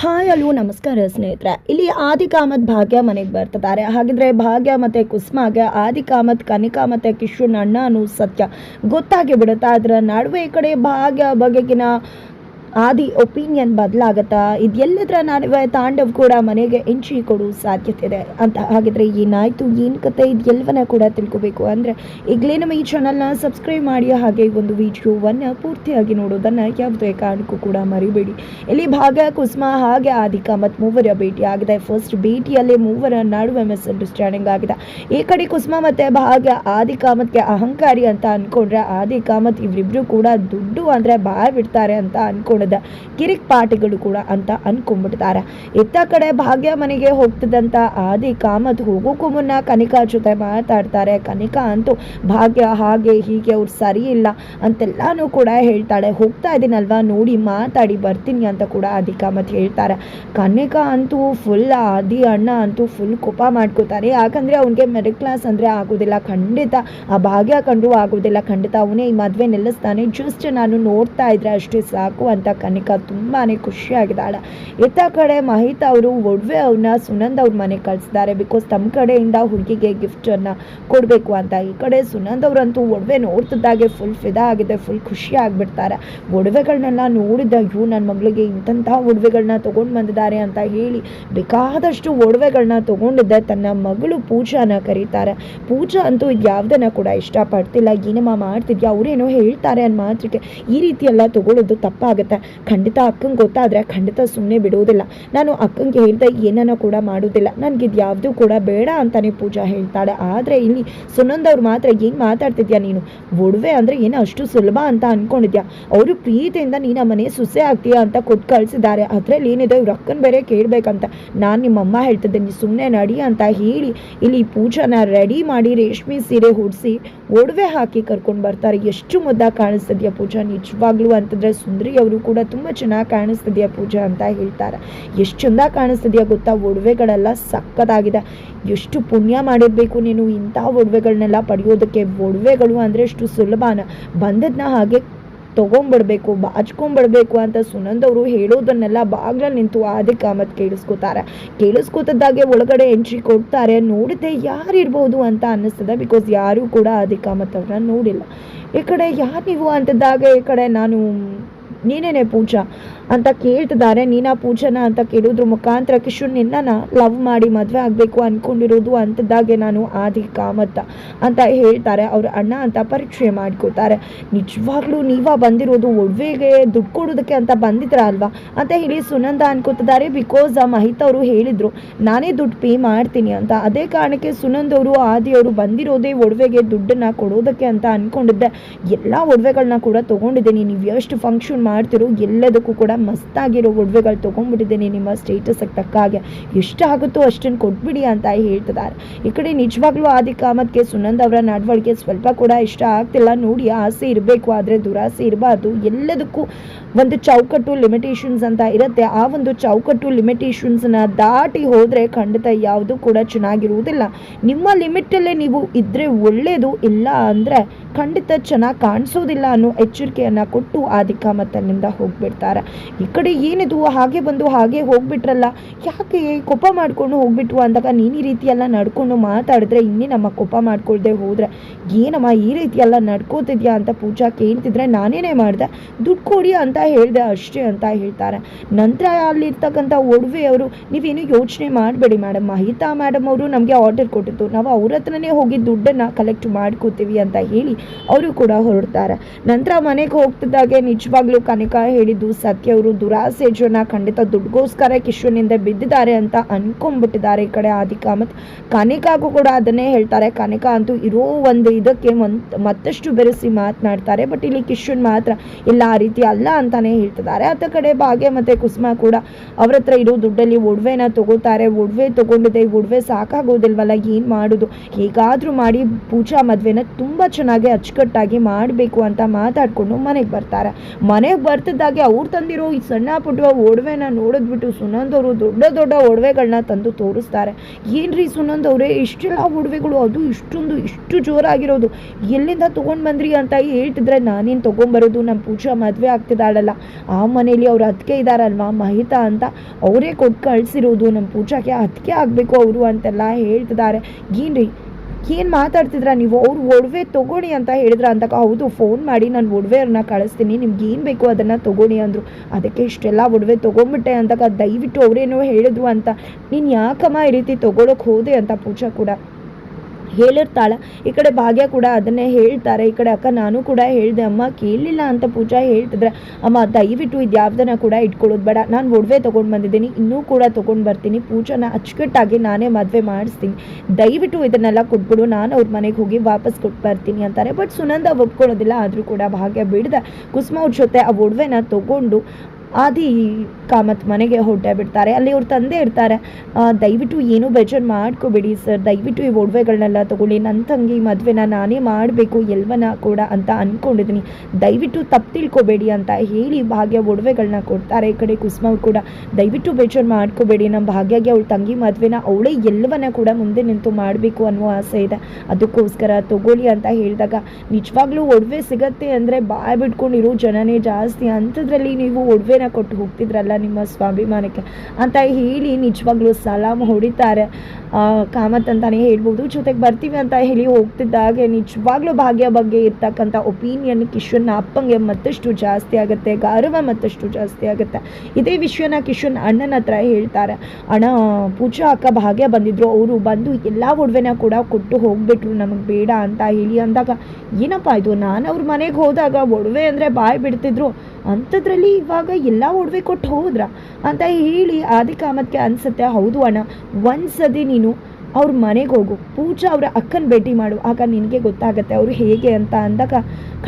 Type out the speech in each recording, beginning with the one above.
Hi ಅಲ್ಲೂ ನಮಸ್ಕಾರ ಸ್ನೇಹಿತರೆ. ಇಲ್ಲಿ ಆದಿ ಕಾಮತ್ ಭಾಗ್ಯ ಮನೆಗೆ ಬರ್ತಿದ್ದಾರೆ. ಹಾಗಿದ್ರೆ ಭಾಗ್ಯ ಮತ್ತು ಕುಸ್ಮಾಗೆ, ಆದಿ ಕಾಮತ್, ಕನಿಕಾ ಮತ್ತು ಕಿಶುನ್ ಅಣ್ಣ ಅನ್ನೋ ಸತ್ಯ ಗೊತ್ತಾಗಿ ಬಿಡುತ್ತೆ ಅದರ ನಡುವೆ ಈ ಕಡೆ ಭಾಗ್ಯ ಬಗೆಗಿನ ಆದಿ ಒಪಿನಿಯನ್ ಬದಲಾಗತ್ತಾ? ಇದೆಲ್ಲದರ ನಾನು ತಾಂಡವ್ ಕೂಡ ಮನೆಗೆ ಎಂಟ್ರಿ ಕೊಡೋ ಸಾಧ್ಯತೆ ಇದೆ ಅಂತ ಹಾಗಿದ್ರೆ ಏನಾಯ್ತು? ಏನು ಕತೆ? ಇದೆಲ್ಲವನ್ನ ಕೂಡ ತಿಳ್ಕೊಬೇಕು. ಅಂದ್ರೆ ಈಗಲೇ ನಮ್ಮ ಈ ಚಾನಲ್ನ ಸಬ್ಸ್ಕ್ರೈಬ್ ಮಾಡಿ, ಹಾಗೆ ಒಂದು ವಿಡಿಯೋವನ್ನು ಪೂರ್ತಿಯಾಗಿ ನೋಡೋದನ್ನ ಯಾವುದೇ ಕಾರಣಕ್ಕೂ ಕೂಡ ಮರಿಬೇಡಿ. ಇಲ್ಲಿ ಭಾಗ ಕುಸ್ಮಾ, ಹಾಗೆ ಆದಿಕ ಮತ್ತು ಮೂವರ ಭೇಟಿ ಆಗಿದೆ. ಫಸ್ಟ್ ಭೇಟಿಯಲ್ಲೇ ಮೂವರ ನಡುವೆ ಮಿಸ್ಅಂಡರ್ಸ್ಟ್ಯಾಂಡಿಂಗ್ ಆಗಿದೆ. ಈ ಕಡೆ ಕುಸುಮ ಮತ್ತೆ ಭಾಗ್ಯ ಆದಿ ಕಾಮತ್ಗೆ ಅಹಂಕಾರಿ ಅಂತ ಅನ್ಕೊಂಡ್ರೆ ಆದಿ ಕಾಮತ್ ಇವರಿಬ್ರು ಕೂಡ ದುಡ್ಡು ಅಂದರೆ ಬಾಯ್ ಬಿಡ್ತಾರೆ ಅಂತ ಕಿರಿಕ್ ಪಾಟಿಗಳು ಕೂಡ ಅಂತ ಅನ್ಕೊಂಡ್ಬಿಡ್ತಾರೆ. ಇತ್ತ ಕಡೆ ಭಾಗ್ಯ ಮನೆಗೆ ಹೋಗ್ತಿದ್ದಂತ ಆದಿ ಕಾಮತ್ ಹೋಗೋಕ್ಕೂ ಮುನ್ನ ಕನಿಕಾ ಜೊತೆ ಮಾತಾಡ್ತಾರೆ. ಕನಿಕಾ ಅಂತೂ ಭಾಗ್ಯ ಹಾಗೆ ಹೀಗೆ ಅವ್ರು ಸರಿ ಇಲ್ಲ ಅಂತೆಲ್ಲಾನು ಕೂಡ ಹೇಳ್ತಾಳೆ. ಹೋಗ್ತಾ ಇದ್ದೀನಲ್ವಾ ನೋಡಿ ಮಾತಾಡಿ ಬರ್ತೀನಿ ಅಂತ ಕೂಡ ಆದಿ ಕಾಮತ್ ಹೇಳ್ತಾರೆ. ಕನಿಕಾ ಅಂತೂ ಫುಲ್ ಆದಿ ಅಣ್ಣ ಅಂತೂ ಫುಲ್ ಕೋಪ ಮಾಡ್ಕೋತಾರೆ. ಯಾಕಂದ್ರೆ ಅವನಿಗೆ ಮಿಡಲ್ ಕ್ಲಾಸ್ ಅಂದ್ರೆ ಆಗೋದಿಲ್ಲ. ಖಂಡಿತ ಆ ಭಾಗ್ಯ ಕಂಡು ಆಗೋದಿಲ್ಲ. ಖಂಡಿತ ಅವನೇ ಈ ಮದುವೆ ನಿಲ್ಲಿಸ್ತಾನೆ. ಜಸ್ಟ್ ನಾನು ನೋಡ್ತಾ ಇದ್ರೆ ಅಷ್ಟೇ ಸಾಕು ಅಂತ ಕನಿಕಾ ತುಂಬಾನೇ ಖುಷಿಯಾಗಿದ್ದಾಳೆ. ಇತ್ತ ಕಡೆ ಮಹಿತಾ ಅವರು ಒಡವೆ ಅವ್ರನ್ನ ಸುನಂದ್ ಅವ್ರ ಮನೆಗೆ ಕಳಿಸಿದ್ದಾರೆ. ಬಿಕಾಸ್ ತಮ್ಮ ಕಡೆಯಿಂದ ಹುಡುಗಿಗೆ ಗಿಫ್ಟ್ ಅನ್ನ ಕೊಡಬೇಕು ಅಂತ. ಈ ಕಡೆ ಸುನಂದ್ ಅವರಂತೂ ಒಡವೆ ನೋಡ್ತಿದ್ದಾಗೆ ಫುಲ್ ಫಿದಾ ಆಗಿದೆ ಫುಲ್ ಖುಷಿ ಆಗ್ಬಿಡ್ತಾರೆ. ಒಡವೆಗಳನ್ನೆಲ್ಲ ನೋಡಿದ ಅಯ್ಯೋ ನನ್ನ ಮಗಳಿಗೆ ಇಂತಹ ಒಡವೆಗಳನ್ನ ತಗೊಂಡ್ ಬಂದಿದ್ದಾರೆ ಅಂತ ಹೇಳಿ ಬೇಕಾದಷ್ಟು ಒಡವೆಗಳನ್ನ ತೊಗೊಂಡಿದ್ದೆ. ತನ್ನ ಮಗಳು ಪೂಜಾನ ಕರೀತಾರೆ. ಪೂಜಾ ಅಂತೂ ಯಾವುದನ್ನ ಕೂಡ ಇಷ್ಟಪಡ್ತಿಲ್ಲ. ಏನಮ್ಮ ಮಾಡ್ತಿದ್ಯಾ ಅವರೇನೋ ಹೇಳ್ತಾರೆ ಅನ್ನೋ ಮಾತ್ರಕ್ಕೆ ಈ ರೀತಿ ಎಲ್ಲ ತಗೊಳ್ಳೋದು ತಪ್ಪಾಗುತ್ತೆ. ಖಂಡಿತ ಅಕ್ಕಂಗೆ ಗೊತ್ತಾದರೆ ಖಂಡಿತ ಸುಮ್ಮನೆ ಬಿಡುವುದಿಲ್ಲ ನಾನು ಅಕ್ಕಂಗೆ ಹೇಳ್ದೆ, ಏನನ್ನ ಕೂಡ ಮಾಡೋದಿಲ್ಲ. ನನಗೆ ಇದು ಯಾವುದೂ ಕೂಡ ಬೇಡ ಅಂತಾನೆ ಪೂಜಾ ಹೇಳ್ತಾಳೆ. ಆದರೆ ಇಲ್ಲಿ ಸುನಂದವ್ರು ಮಾತ್ರ ಏನು ಮಾತಾಡ್ತಿದ್ಯಾ ನೀನು? ಒಡವೆ ಅಂದರೆ ಏನು ಅಷ್ಟು ಸುಲಭ ಅಂತ ಅಂದ್ಕೊಂಡಿದ್ಯಾ ಅವರು ಪ್ರೀತಿಯಿಂದ ನೀನು ಮನೆ ಸುಸೆ ಆಗ್ತೀಯಾ ಅಂತ ಕೊಟ್ಟು ಕಳಿಸಿದ್ದಾರೆ. ಅದರಲ್ಲಿ ಏನಿದೆ? ಇವ್ರ ಅಕ್ಕನ ಬೇರೆ ಕೇಳಬೇಕಂತ. ನಾನು ನಿಮ್ಮಮ್ಮ ಹೇಳ್ತಿದ್ದೆ ನೀ ಸುಮ್ಮನೆ ನಡಿ ಅಂತ ಹೇಳಿ ಇಲ್ಲಿ ಪೂಜಾನ ರೆಡಿ ಮಾಡಿ ರೇಷ್ಮೆ ಸೀರೆ ಹೊಡಿಸಿ ಒಡವೆ ಹಾಕಿ ಕರ್ಕೊಂಡು ಬರ್ತಾರೆ. ಎಷ್ಟು ಮುದ್ದಾಗಿ ಕಾಣಿಸ್ತದ್ಯಾ ಪೂಜಾ? ನಿಜವಾಗ್ಲೂ ಅಂತಂದ್ರೆ ಸುಂದರಿ ಅವರು ತುಂಬ ಚೆನ್ನಾಗಿ ಕಾಣಿಸ್ತಿದೆಯಾ ಪೂಜಾ ಅಂತ ಹೇಳ್ತಾರೆ. ಎಷ್ಟು ಚೆಂದ ಕಾಣಿಸ್ತಿದೆಯಾ ಗೊತ್ತಾ? ಒಡವೆಗಳೆಲ್ಲ ಸಕ್ಕತ್ತಾಗಿದೆ. ಎಷ್ಟು ಪುಣ್ಯ ಮಾಡಿರಬೇಕು ನೀನು ಇಂಥ ಒಡವೆಗಳನ್ನೆಲ್ಲ ಪಡೆಯೋದಕ್ಕೆ. ಒಡವೆಗಳು ಅಂದರೆ ಎಷ್ಟು ಸುಲಭನ. ಬಂದದ್ನ ಹಾಗೆ ತೊಗೊಂಬಿಡ್ಬೇಕು ಬಾಚ್ಕೊಂಬಿಡ್ಬೇಕು ಅಂತ ಸುನಂದ್ ಅವರು ಹೇಳೋದನ್ನೆಲ್ಲ ಬಾಗ್ಲ ನಿಂತು ಆದಿ ಕಾಮತ್ ಕೇಳಿಸ್ಕೋತಾರೆ. ಕೇಳಿಸ್ಕೊತದ್ದಾಗೆ ಒಳಗಡೆ ಎಂಟ್ರಿ ಕೊಡ್ತಾರೆ. ನೋಡಿದೆ ಯಾರು ಇರ್ಬೋದು ಅಂತ ಅನ್ನಿಸ್ತದೆ ಬಿಕಾಸ್ ಯಾರೂ ಕೂಡ ಆದಿ ಕಾಮತ್ ಅವ್ರನ್ನ ನೋಡಿಲ್ಲ. ಈ ಕಡೆ ಯಾರು ನೀವು ಅಂತದ್ದಾಗೆ? ಈ ಕಡೆ ನಾನು ನೀನೇನೆ ಪೂಜಾ ಅಂತ ಕೇಳ್ತಿದ್ದಾರೆ. ನೀನಾ ಪೂಜನ ಅಂತ ಕೇಳಿದ್ರು. ಮುಖಾಂತರ ಕಿಶೋರ್ ನಿನ್ನ ಲವ್ ಮಾಡಿ ಮದುವೆ ಆಗಬೇಕು ಅಂದ್ಕೊಂಡಿರೋದು ಅಂತದಾಗೆ ನಾನು ಆದಿ ಕಾಮತ್ತ ಅಂತ ಹೇಳ್ತಾರೆ. ಅವ್ರ ಅಣ್ಣ ಅಂತ ಪರಿಚಯ ಮಾಡ್ಕೋತಾರೆ ನಿಜವಾಗ್ಲೂ ನೀವ ಬಂದಿರೋದು ಒಡವೆಗೆ ದುಡ್ಡು ಕೊಡೋದಕ್ಕೆ ಅಂತ ಬಂದಿದ್ರ ಅಲ್ವಾ? ಅಂತ ಹೇಳಿ ಸುನಂದ ಅನ್ಕೋತಿದ್ದಾರೆ. ಬಿಕಾಸ್ ಮಹಿತ್ ಅವರು ಹೇಳಿದ್ರು, ನಾನೇ ದುಡ್ಡು ಪೇ ಮಾಡ್ತೀನಿ ಅಂತ. ಅದೇ ಕಾರಣಕ್ಕೆ ಸುನಂದ್ ಅವರು, ಆದಿ ಅವರು ಬಂದಿರೋದೇ ಒಡವೆಗೆ ದುಡ್ಡನ್ನ ಕೊಡೋದಕ್ಕೆ ಅಂತ ಅನ್ಕೊಂಡಿದ್ದೆ. ಎಲ್ಲ ಒಡವೆಗಳನ್ನ ಕೂಡ ತಗೊಂಡಿದ್ದೀನಿ. ನೀವು ಎಷ್ಟು ಫಂಕ್ಷನ್ ಮಾಡ್ತಿರೋ ಎಲ್ಲದಕ್ಕೂ ಕೂಡ ಮಸ್ತಾಗಿರೋ ಒಡವೆಗಳು ತೊಗೊಂಡ್ಬಿಟ್ಟಿದ್ದೀನಿ ನಿಮ್ಮ ಸ್ಟೇಟಸ್ಗೆ ತಕ್ಕ ಹಾಗೆ. ಎಷ್ಟು ಆಗುತ್ತೋ ಅಷ್ಟನ್ನು ಕೊಟ್ಬಿಡಿ ಅಂತ ಹೇಳ್ತಿದ್ದಾರೆ. ಈ ಕಡೆ ನಿಜವಾಗ್ಲೂ ಆದಿ ಕಾಮತ್ಗೆ ಸುನಂದ್ ಅವರ ನಡವಳಿಕೆ ಸ್ವಲ್ಪ ಕೂಡ ಇಷ್ಟ ಆಗ್ತಿಲ್ಲ. ನೋಡಿ ಆಸೆ ಇರಬೇಕು, ಆದರೆ ದುರಾಸೆ ಇರಬಾರ್ದು. ಎಲ್ಲದಕ್ಕೂ ಒಂದು ಚೌಕಟ್ಟು ಲಿಮಿಟೇಷನ್ಸ್ ಅಂತ ಇರುತ್ತೆ. ಆ ಒಂದು ಚೌಕಟ್ಟು ಲಿಮಿಟೇಷನ್ಸ್ನ ದಾಟಿ ಹೋದರೆ ಖಂಡಿತ ಯಾವುದೂ ಕೂಡ ಚೆನ್ನಾಗಿರುವುದಿಲ್ಲ. ನಿಮ್ಮ ಲಿಮಿಟಲ್ಲೇ ನೀವು ಇದ್ದರೆ ಒಳ್ಳೆಯದು ಇಲ್ಲ ಅಂದರೆ ಖಂಡಿತ ಚೆನ್ನಾಗಿ ಕಾಣಿಸೋದಿಲ್ಲ ಅನ್ನೋ ಎಚ್ಚರಿಕೆಯನ್ನು ಕೊಟ್ಟು ಆದಿಕ ಮತ್ತಲ್ಲಿಂದ ಹೋಗ್ಬಿಡ್ತಾರೆ. ಈ ಕಡೆ ಏನಿದು? ಹಾಗೆ ಬಂದು ಹಾಗೆ ಹೋಗ್ಬಿಟ್ರಲ್ಲ. ಯಾಕೆ ಕೋಪ ಮಾಡ್ಕೊಂಡು ಹೋಗ್ಬಿಟ್ವು ಅಂದಾಗ ನೀನು ಈ ರೀತಿ ಎಲ್ಲ ನಡ್ಕೊಂಡು ಮಾತಾಡಿದ್ರೆ ಇನ್ನೇ ನಮ್ಮ ಕೋಪ ಮಾಡ್ಕೊಳ್ದೆ ಹೋದ್ರೆ. ಏನಮ್ಮ ಈ ರೀತಿ ಎಲ್ಲ ನಡ್ಕೋತಿದ್ಯಾ ಅಂತ ಪೂಜಾ ಕೇಳ್ತಿದ್ರೆ ನಾನೇನೇ ಮಾಡಿದೆ. ದುಡ್ಡು ಕೊಡಿ ಅಂತ ಹೇಳಿದೆ, ಅಷ್ಟೇ ಅಂತ ಹೇಳ್ತಾರೆ. ನಂತರ ಅಲ್ಲಿರ್ತಕ್ಕಂಥ ಒಡವೆಯವರು, ನೀವೇನು ಯೋಚನೆ ಮಾಡಬೇಡಿ ಮೇಡಮ್. ಮಹಿತಾ ಮೇಡಮ್ ಅವರು ನಮಗೆ ಆರ್ಡರ್ ಕೊಟ್ಟಿತ್ತು ನಾವು ಅವ್ರ ಹತ್ರನೇ ಹೋಗಿ ದುಡ್ಡನ್ನು ಕಲೆಕ್ಟ್ ಮಾಡ್ಕೋತೀವಿ ಅಂತ ಹೇಳಿ ಅವರು ಕೂಡ ಹೊರಡ್ತಾರೆ. ನಂತರ ಮನೆಗೆ ಹೋಗ್ತಿದ್ದಾಗೆ ನಿಜವಾಗ್ಲೂ ಕನಕ ಹೇಳಿದ್ದು ಸತ್ಯ ಅವರು ದುರಾಸೆ ಜನ ಖಂಡಿತ ದುಡ್ಗೋಸ್ಕರ ಕಿಶೋನಿಂದ ಬಿದ್ದಿದ್ದಾರೆ ಅಂತ ಅನ್ಕೊಂಡ್ಬಿಟ್ಟಿದ್ದಾರೆ ಈ ಕಡೆ ಆದಿಕಾ ಮತ್ತು ಕನಿಕಾಗೂ ಕೂಡ ಅದನ್ನೇ ಹೇಳ್ತಾರೆ. ಕಾನಿಕಾ ಅಂತೂ ಇರೋ ಒಂದು ಇದಕ್ಕೆ ಮತ್ತಷ್ಟು ಬೆರೆಸಿ ಮಾತನಾಡ್ತಾರೆ. ಬಟ್ ಇಲ್ಲಿ ಕಿಶೋನ್ ಮಾತ್ರ ಇಲ್ಲ, ಆ ರೀತಿ ಅಲ್ಲ ಅಂತಾನೆ ಹೇಳ್ತಿದ್ದಾರೆ. ಆತ ಕಡೆ ಭಾಗ್ಯ ಮತ್ತೆ ಕುಸುಮ ಕೂಡ ಅವ್ರ ಹತ್ರ ಇರೋ ದುಡ್ಡಲ್ಲಿ ಒಡವೆನ ತಗೋತಾರೆ. ಒಡವೆ ತಗೊಂಡಿದೆ. ಒಡವೆ ಸಾಕಾಗೋದಿಲ್ವಲ್ಲ, ಏನು ಮಾಡೋದು? ಹೇಗಾದರೂ ಮಾಡಿ ಪೂಜಾ ಮದುವೆನ ತುಂಬ ಚೆನ್ನಾಗಿ ಅಚ್ಚುಕಟ್ಟಾಗಿ ಮಾಡಬೇಕು ಅಂತ ಮಾತಾಡ್ಕೊಂಡು ಮನೆಗೆ ಬರ್ತಾರೆ. ಮನೆಗೆ ಬರ್ತಿದ್ದಾಗೆ ಅವ್ರು ತಂದಿರೋ ಹಾಕಿರೋ ಈ ಸಣ್ಣ ಪುಟ್ಟ ಒಡವೆನ ನೋಡಿದ್ಬಿಟ್ಟು ಸುನಂದ್ ಅವರು ದೊಡ್ಡ ದೊಡ್ಡ ಒಡವೆಗಳನ್ನ ತಂದು ತೋರಿಸ್ತಾರೆ. ಏನ್ರಿ ಸುನಂದ್ ಅವರೇ, ಇಷ್ಟೆಲ್ಲ ಒಡವೆಗಳು, ಅದು ಇಷ್ಟೊಂದು, ಇಷ್ಟು ಜೋರಾಗಿರೋದು. ಎಲ್ಲಿಂದ ತೊಗೊಂಡು ಬಂದ್ರಿ ಅಂತ ಹೇಳ್ತಿದ್ರೆ ನಾನೇನು ತೊಗೊಂಬರೋದು? ನಮ್ಮ ಪೂಜಾ ಮದುವೆ ಆಗ್ತಿದ್ದಾಳಲ್ಲ. ಆ ಮನೇಲಿ ಅವ್ರ ಅತ್ತಿಗೆ ಇದ್ದಾರಲ್ವಾ ಮಹಿತಾ ಅಂತ. ಅವರೇ ಕೊಟ್ಟು ಕಳಿಸಿರೋದು ನಮ್ಮ ಪೂಜಾಗೆ, ಅತ್ತಿಗೆ ಆಗಬೇಕು ಅವರು ಅಂತೆಲ್ಲ ಹೇಳ್ತಿದ್ದಾರೆ. ಏನ್ರಿ ಏನು ಮಾತಾಡ್ತಿದ್ರ? ನೀವು ಅವ್ರು ಒಡವೆ ತೊಗೊಳ್ಳಿ ಅಂತ ಹೇಳಿದ್ರ ಅಂದಾಗ, ಹೌದು ಫೋನ್ ಮಾಡಿ, ನಾನು ಒಡವೆಯನ್ನ ಕಳಿಸ್ತೀನಿ, ನಿಮ್ಗೆ ಏನು ಬೇಕು ಅದನ್ನು ತೊಗೊಳ್ಳಿ ಅಂದರು. ಅದಕ್ಕೆ ಇಷ್ಟೆಲ್ಲ ಒಡವೆ ತೊಗೊಂಬಿಟ್ಟೆ ಅಂದಾಗ, ದಯವಿಟ್ಟು ಅವರೇನೋ ಹೇಳಿದ್ರು ಅಂತ, ನೀನು ಯಾಕಮ್ಮ ಈ ರೀತಿ ತೊಗೊಳಕ್ಕೆ ಹೋದೆ? ಅಂತ ಪೂಜಾ ಕೂಡ ಹೇಳಿರ್ತಾಳೆ. ಈ ಕಡೆ ಭಾಗ್ಯ ಕೂಡ ಅದನ್ನೇ ಹೇಳ್ತಾರೆ. ಈ ಕಡೆ ಅಕ್ಕ ನಾನು ಕೂಡ ಹೇಳಿದೆ, ಅಮ್ಮ ಕೇಳಲಿಲ್ಲ ಅಂತ ಪೂಜಾ ಹೇಳ್ತಿದ್ರೆ, ಅಮ್ಮ, ದಯವಿಟ್ಟು ಇದು ಯಾವ್ದನ್ನ ಕೂಡ ಇಟ್ಕೊಳ್ಳೋದು ಬೇಡ. ನಾನು ಒಡವೆ ತೊಗೊಂಡು ಬಂದಿದ್ದೀನಿ, ಇನ್ನೂ ಕೂಡ ತೊಗೊಂಡು ಬರ್ತೀನಿ. ಪೂಜಾನ ಅಚ್ಚುಕಟ್ಟಾಗಿ ನಾನೇ ಮದುವೆ ಮಾಡಿಸ್ತೀನಿ. ದಯವಿಟ್ಟು ಇದನ್ನೆಲ್ಲ ಕೊಟ್ಬಿಡು. ನಾನು ಅವ್ರ ಮನೆಗೆ ಹೋಗಿ ವಾಪಸ್ ಕೊಟ್ಟು ಬರ್ತೀನಿ ಅಂತಾರೆ. ಬಟ್ ಸುನಂದ ಒಪ್ಕೊಳ್ಳೋದಿಲ್ಲ. ಆದರೂ ಕೂಡ ಭಾಗ್ಯ ಬಿಡದೆ ಕುಸುಮ ಅವ್ರ ಜೊತೆ ಆ ಒಡವೆನ ತೊಗೊಂಡು ಆದಿ ಕಾಮತ್ ಮನೆಗೆ ಹೊಟ್ಟೆ ಬಿಡ್ತಾರೆ. ಅಲ್ಲಿ ಅವ್ರ ತಂದೆ ಇರ್ತಾರೆ. ದಯವಿಟ್ಟು ಏನೂ ಬೇಜಾರು ಮಾಡ್ಕೋಬೇಡಿ ಸರ್. ದಯವಿಟ್ಟು ಈ ಒಡವೆಗಳನ್ನೆಲ್ಲ ತಗೊಳ್ಳಿ. ನನ್ನ ತಂಗಿ ಮದುವೆನ ನಾನೇ ಮಾಡಬೇಕು, ಎಲ್ವನ ಕೂಡ ಅಂತ ಅಂದ್ಕೊಂಡಿದ್ದೀನಿ ದಯವಿಟ್ಟು ತಪ್ಪು ತಿಳ್ಕೊಬೇಡಿ ಅಂತ ಹೇಳಿ ಭಾಗ್ಯ ಒಡವೆಗಳನ್ನ ಕೊಡ್ತಾರೆ ಈ ಕಡೆ ಕುಸುಮ ಅವ್ರು ಕೂಡ. ದಯವಿಟ್ಟು ಬೇಜಾರು ಮಾಡ್ಕೋಬೇಡಿ. ನಮ್ಮ ಭಾಗ್ಯಗೆ ಅವಳು ತಂಗಿ ಮದುವೆನ ಅವಳೇ ಎಲ್ಲವನ್ನ ಕೂಡ ಮುಂದೆ ನಿಂತು ಮಾಡಬೇಕು ಅನ್ನೋ ಆಸೆ ಇದೆ. ಅದಕ್ಕೋಸ್ಕರ ತಗೊಳ್ಳಿ ಅಂತ ಹೇಳಿದಾಗ, ನಿಜವಾಗ್ಲೂ ಒಡವೆ ಸಿಗತ್ತೆ ಅಂದರೆ ಬಾಯ್ ಬಿಟ್ಕೊಂಡಿರೋ ಜನನೇ ಜಾಸ್ತಿ. ಅಂಥದ್ರಲ್ಲಿ ನೀವು ಒಡವೆನ ಕೊಟ್ಟು ಹೋಗ್ತಿದ್ರಲ್ಲ ನಿಮ್ಮ ಸ್ವಾಭಿಮಾನಕ್ಕೆ? ಅಂತ ಹೇಳಿ ನಿಜವಾಗ್ಲೂ ಸಲಾಮ್ ಹೊಡಿತಾರೆ. ಕಾಮತ್ ಅಂತಾನೆ ಹೇಳ್ಬೋದು. ಜೊತೆಗೆ ಬರ್ತೀವಿ ಅಂತ ಹೇಳಿ ಹೋಗ್ತಿದ್ದಾಗೆ ನಿಜವಾಗ್ಲೂ ಭಾಗ್ಯ ಬಗ್ಗೆ ಇರ್ತಕ್ಕಂಥ ಒಪಿನಿಯನ್ ಕಿಶನ್ ಅಪ್ಪಂಗೆ ಮತ್ತಷ್ಟು ಜಾಸ್ತಿ ಆಗುತ್ತೆ. ಗೌರವ ಮತ್ತಷ್ಟು ಜಾಸ್ತಿ ಆಗುತ್ತೆ. ಇದೇ ವಿಷಯನ ಕಿಶನ್ ಅಣ್ಣನ ಹತ್ರ ಹೇಳ್ತಾರೆ. ಅಣ್ಣ, ಪೂಜಾ ಅಕ್ಕ ಭಾಗ್ಯ ಬಂದಿದ್ರು. ಅವರು ಬಂದು ಎಲ್ಲ ಒಡವೆನ ಕೂಡ ಕೊಟ್ಟು ಹೋಗ್ಬಿಟ್ರು. ನಮಗೆ ಬೇಡ ಅಂತ ಹೇಳಿ ಅಂದಾಗ, ಏನಪ್ಪ ಇದು? ನಾನು ಅವ್ರ ಮನೆಗೆ ಹೋದಾಗ ಒಡವೆ ಅಂದರೆ ಬಾಯ್ ಬಿಡ್ತಿದ್ರು. ಅಂಥದ್ರಲ್ಲಿ ಇವಾಗ ಎಲ್ಲ ಒಡವೆ ಕೊಟ್ಟು ಹೋದ್ರ? ಅಂತ ಹೇಳಿ ಆದಿ ಕಾಮತ್ಗೆ ಅನ್ಸುತ್ತೆ ಹೌದು ಅಣ್ಣ ಒಂದ್ಸತಿ ನೀನು ಅವ್ರ ಮನೆಗೆ ಹೋಗು. ಪೂಜಾ ಅವರ ಅಕ್ಕನ ಭೇಟಿ ಮಾಡು. ಆಗ ನಿನಗೆ ಗೊತ್ತಾಗುತ್ತೆ ಅವರು ಹೇಗೆ ಅಂತ ಅಂದಾಗ,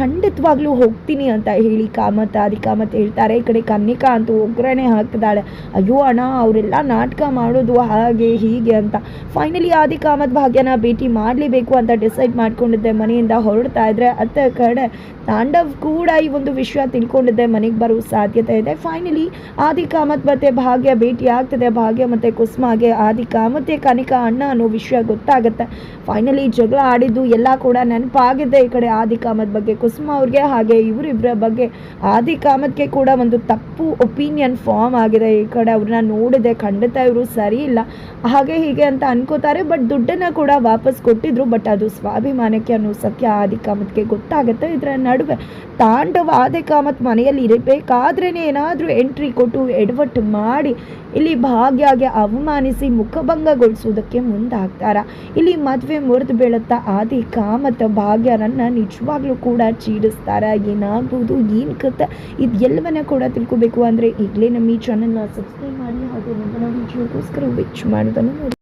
ಖಂಡಿತವಾಗ್ಲೂ ಹೋಗ್ತೀನಿ ಅಂತ ಹೇಳಿ ಕಾಮತ್, ಆದಿ ಕಾಮತ್ ಹೇಳ್ತಾರೆ. ಈ ಕಡೆ ಕನ್ನಿಕಾ ಅಂತೂ ಒಗ್ಗರಣೆ ಹಾಕ್ತಿದ್ದಾಳೆ ಅಯ್ಯೋ ಅಣ್ಣ, ಅವರೆಲ್ಲ ನಾಟಕ ಮಾಡೋದು ಹಾಗೆ ಹೀಗೆ ಅಂತ. ಫೈನಲಿ ಆದಿ ಕಾಮತ್ ಭಾಗ್ಯನ ಭೇಟಿ ಮಾಡಲೇಬೇಕು ಅಂತ ಡಿಸೈಡ್ ಮಾಡ್ಕೊಂಡಿದ್ದೆ. ಮನೆಯಿಂದ ಹೊರಡ್ತಾ ಇದ್ರೆ ಅತ್ತ ಕಡೆ ತಾಂಡವ್ ಕೂಡ ಈ ಒಂದು ವಿಷಯ ತಿಳ್ಕೊಂಡಿದ್ದೆ. ಮನೆಗೆ ಬರೋ ಸಾಧ್ಯತೆ ಇದೆ. ಫೈನಲಿ ಆದಿ ಕಾಮತ್ ಮತ್ತೆ ಭಾಗ್ಯ ಭೇಟಿ ಆಗ್ತದೆ. ಭಾಗ್ಯ ಮತ್ತೆ ಕುಸುಮಾಗೆ ಆದಿ ಕಾಮತ್ತೆ ಕನಿಕಾ ಅಣ್ಣ ಅನ್ನೋ ವಿಷಯ ಗೊತ್ತಾಗುತ್ತೆ. ಫೈನಲಿ ಜಗಳ ಆಡಿದ್ದು ಎಲ್ಲ ಕೂಡ ನೆನಪಾಗಿದೆ. ಈ ಕಡೆ ಆದಿ ಕಾಮತ್ ಬಗ್ಗೆ ಕುಸುಮ ಅವ್ರಿಗೆ, ಹಾಗೆ ಇವರಿಬ್ಬರ ಬಗ್ಗೆ ಆದಿ ಕಾಮತ್ಗೆ ಕೂಡ ಒಂದು ತಪ್ಪು ಒಪಿನಿಯನ್ ಫಾರ್ಮ್ ಆಗಿದೆ. ಈ ಕಡೆ ಅವ್ರನ್ನ ನೋಡಿದೆ. ಖಂಡಿತ ಇವರು ಸರಿ ಇಲ್ಲ. ಹಾಗೆ ಹೀಗೆ ಅಂತ ಅನ್ಕೋತಾರೆ. ಬಟ್ ದುಡ್ಡನ್ನ ಕೂಡ ವಾಪಸ್ ಕೊಟ್ಟಿದ್ರು. ಬಟ್ ಅದು ಸ್ವಾಭಿಮಾನಕ್ಕೆ ಅನ್ನೋ ಸತ್ಯ ಆದಿ ಕಾಮತ್ಗೆ ಗೊತ್ತಾಗುತ್ತೆ. ಇದರ ನಡುವೆ ತಾಂಡವ ಆದಿ ಕಾಮತ್ ಮನೆಯಲ್ಲಿ ಇರಬೇಕಾದ್ರೇ ಏನಾದರೂ ಎಂಟ್ರಿ ಕೊಟ್ಟು ಎಡವಟ್ಟು ಮಾಡಿ, ಇಲ್ಲಿ ಭಾಗ್ಯಗೆ ಅವಮಾನಿಸಿ ಮುಖಭಂಗಗೊಳಿಸುವುದಕ್ಕೆ ಮುಂದಾಗ್ತಾರ ಇಲ್ಲಿ ಮದುವೆ ಮುರಿದು ಬೀಳುತ್ತಾ ಆದಿ ಕಾಮತ ಭಾಗ್ಯರನ್ನ ನಿಜವಾಗ್ಲೂ ಕೂಡ ಚೀಡಿಸ್ತಾರ ಏನಾಗ್ಬೋದು, ಏನ್ ಕತೆ ಇದ್ ಎಲ್ಲವನ್ನ ಕೂಡ ತಿಳ್ಕೊಬೇಕು. ಅಂದ್ರೆ ಈಗಲೇ ನಮ್ಮ ಈ ಚಾನಲ್ನ ಸಬ್ಸ್ಕ್ರೈಬ್ ಮಾಡಿ, ಹಾಗೂ ನಮ್ಮ ವಿಡಿಯೋಗೋಸ್ಕರ ವೆಚ್ ಮಾಡೋದನ್ನು ನೋಡಿ.